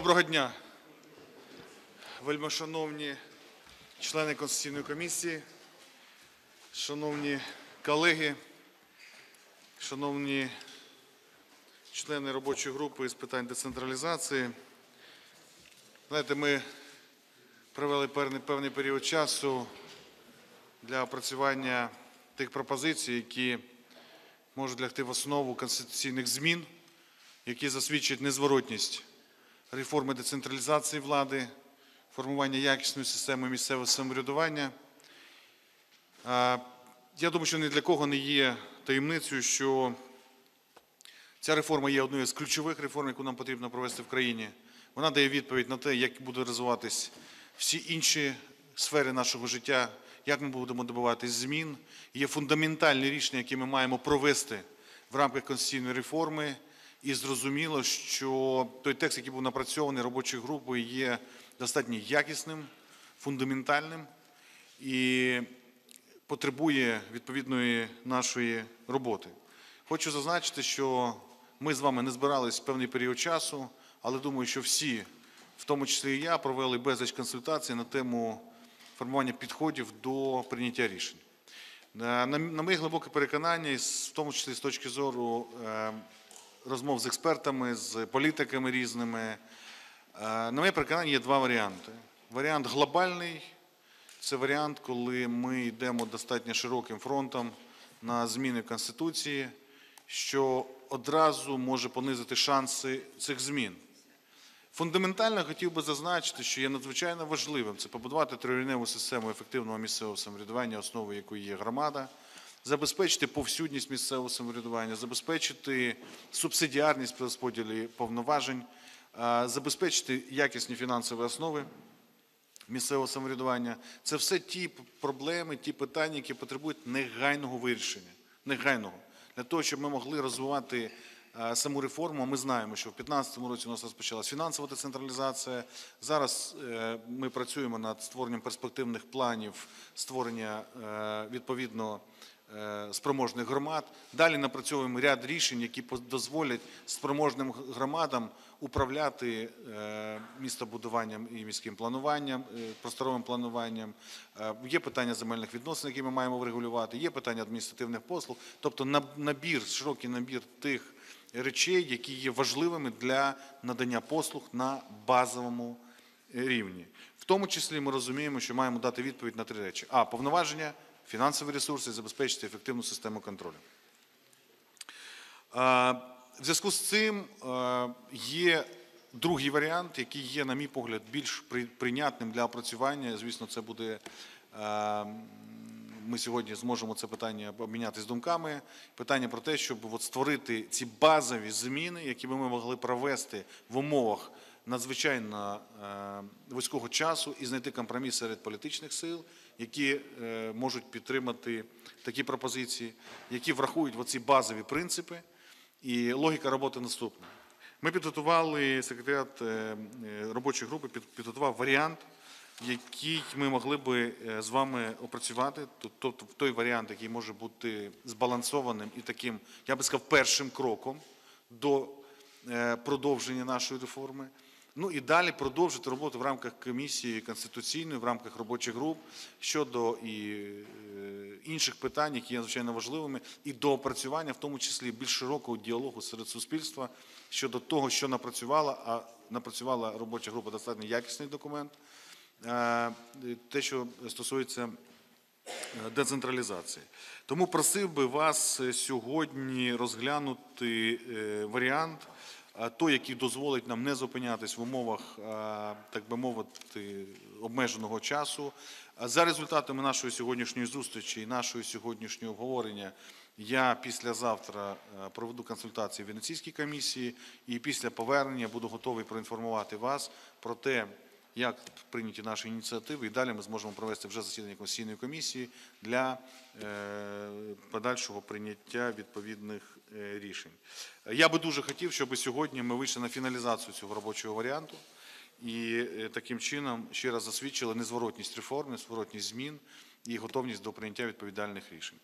Доброго дня, вельмишановні члени Конституційної комісії, шановні колеги, шановні члени робочої групи з питань децентралізації. Знаєте, ми провели певний, період часу для опрацювання тих пропозицій, які можуть лягти в основу конституційних змін, які засвідчать незворотність реформи децентралізації влади, формування якісної системи місцевого самоврядування. Я думаю, що ні для кого не є таємницею, що ця реформа є однією з ключових реформ, яку нам потрібно провести в країні. Вона дає відповідь на те, як буде розвиватись всі інші сфери нашого життя, як ми будемо добиватись змін. Є фундаментальні рішення, які ми маємо провести в рамках конституційної реформи. І зрозуміло, що той текст, який був напрацьований робочою групою, є достатньо якісним, фундаментальним і потребує відповідної нашої роботи. Хочу зазначити, що ми з вами не збирались певний період часу, але думаю, що всі, в тому числі і я, провели безліч консультацій на тему формування підходів до прийняття рішень. На, на, на моє глибоке переконання, в тому числі з точки зору е, розмов з експертами, з політиками різними, е, на моє переконання є два варіанти. Варіант глобальний це варіант, коли ми йдемо достатньо широким фронтом на зміни в Конституції, що одразу може понизити шанси цих змін. Фундаментально хотів би зазначити, що є надзвичайно важливим це побудувати трирівневу систему ефективного місцевого самоврядування, основою якої є громада, забезпечити повсюдність місцевого самоврядування, забезпечити субсидіарність при розподілі повноважень, забезпечити якісні фінансові основи місцевого самоврядування. Це все ті проблеми, ті питання, які потребують негайного вирішення. Негайного. Для того, щоб ми могли розвивати е, саму реформу, ми знаємо, що в 2015 році у нас розпочалась фінансова децентралізація. Зараз е, ми працюємо над створенням перспективних планів, створення е, відповідно е, спроможних громад. Далі напрацьовуємо ряд рішень, які дозволять спроможним громадам управляти е, містобудуванням і міським плануванням, е, просторовим плануванням. Е, Є питання земельних відносин, які ми маємо врегулювати, є питання адміністративних послуг, тобто набір, широкий набір тих речей, які є важливими для надання послуг на базовому рівні. В тому числі ми розуміємо, що маємо дати відповідь на три речі: а повноваження, фінансові ресурси, і забезпечити ефективну систему контролю. Е, В зв'язку з цим е, є другий варіант, який є, на мій погляд, більш прийнятним для опрацювання. Звісно, це буде. е, Ми сьогодні зможемо це питання обмінятися думками. Питання про те, щоб от створити ці базові зміни, які би ми могли провести в умовах надзвичайно вузького часу і знайти компроміс серед політичних сил, які е, можуть підтримати такі пропозиції, які врахують оці базові принципи. І логіка роботи наступна. Ми підготували секретаріат е, е, робочої групи, підготував варіант, який ми могли би з вами опрацювати. Тобто той варіант, який може бути збалансованим і таким, я би сказав, першим кроком до продовження нашої реформи. Ну і далі продовжити роботу в рамках комісії конституційної, в рамках робочих груп щодо і е, інших питань, які є звичайно важливими, і до опрацювання, в тому числі більш широкого діалогу серед суспільства щодо того, що напрацювала, а напрацювала робоча група достатньо якісний документ. Е, Те, що стосується е, децентралізації. Тому просив би вас сьогодні розглянути варіант, той, який дозволить нам не зупинятись в умовах, так би мовити, обмеженого часу. За результатами нашої сьогоднішньої зустрічі і нашої сьогоднішнього обговорення я післязавтра е, проведу консультації в Венеційській комісії і після повернення буду готовий проінформувати вас про те, як прийняті наші ініціативи, і далі ми зможемо провести вже засідання конституційної комісії для е, подальшого прийняття відповідних е, рішень. Я би дуже хотів, щоб сьогодні ми вийшли на фіналізацію цього робочого варіанту і е, таким чином ще раз засвідчили незворотність реформ, незворотність змін і готовність до прийняття відповідальних рішень.